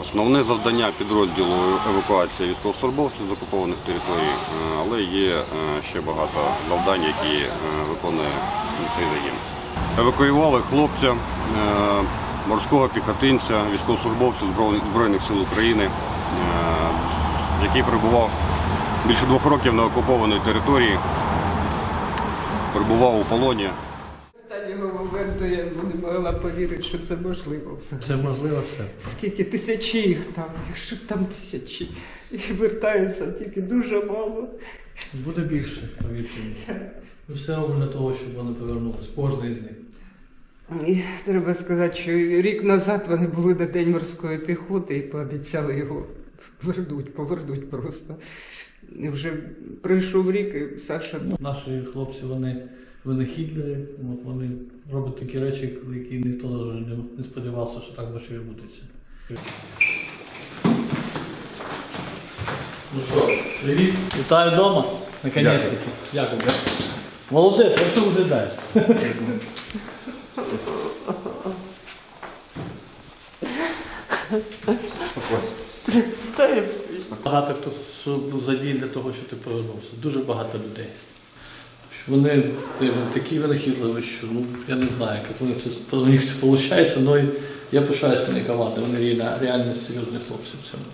Основне завдання підрозділу евакуація військовослужбовців з окупованих територій, е, але є е, ще багато завдань, які е, виконує цей загін. Евакуювали хлопця, морського піхотинця, військовослужбовця Зброй- Збройних сил України, який перебував більше двох років на окупованій території, перебував у полоні. Останнього моменту я не могла повірити, що це можливо. Це можливо все. Скільки тисячі їх там, якщо там тисячі, і вертаються тільки дуже мало. Буде більше, повірте мені. Все для того, щоб вони повернулися. Кожний з них. І треба сказати, що рік назад вони були на День морської піхоти і пообіцяли його вернуть, повернуть просто. І вже пройшов рік, і Саша Наші хлопці вони винахідливі, от вони роблять такі речі, які ніхто навіть не, сподівався, що так може відбутися. Ну що, привіт. Вітаю вдома. Наконець-таки. Дякую. Молодець, як ти виглядаєш? Багато хто задіян для того, щоб ти повернувся. Дуже багато людей. Вони е, такі винахідливі, що ну, я не знаю, як вони це, у них це виходить, але я пишаюсь на команди, вони реально, реально серйозні хлопці в цьому.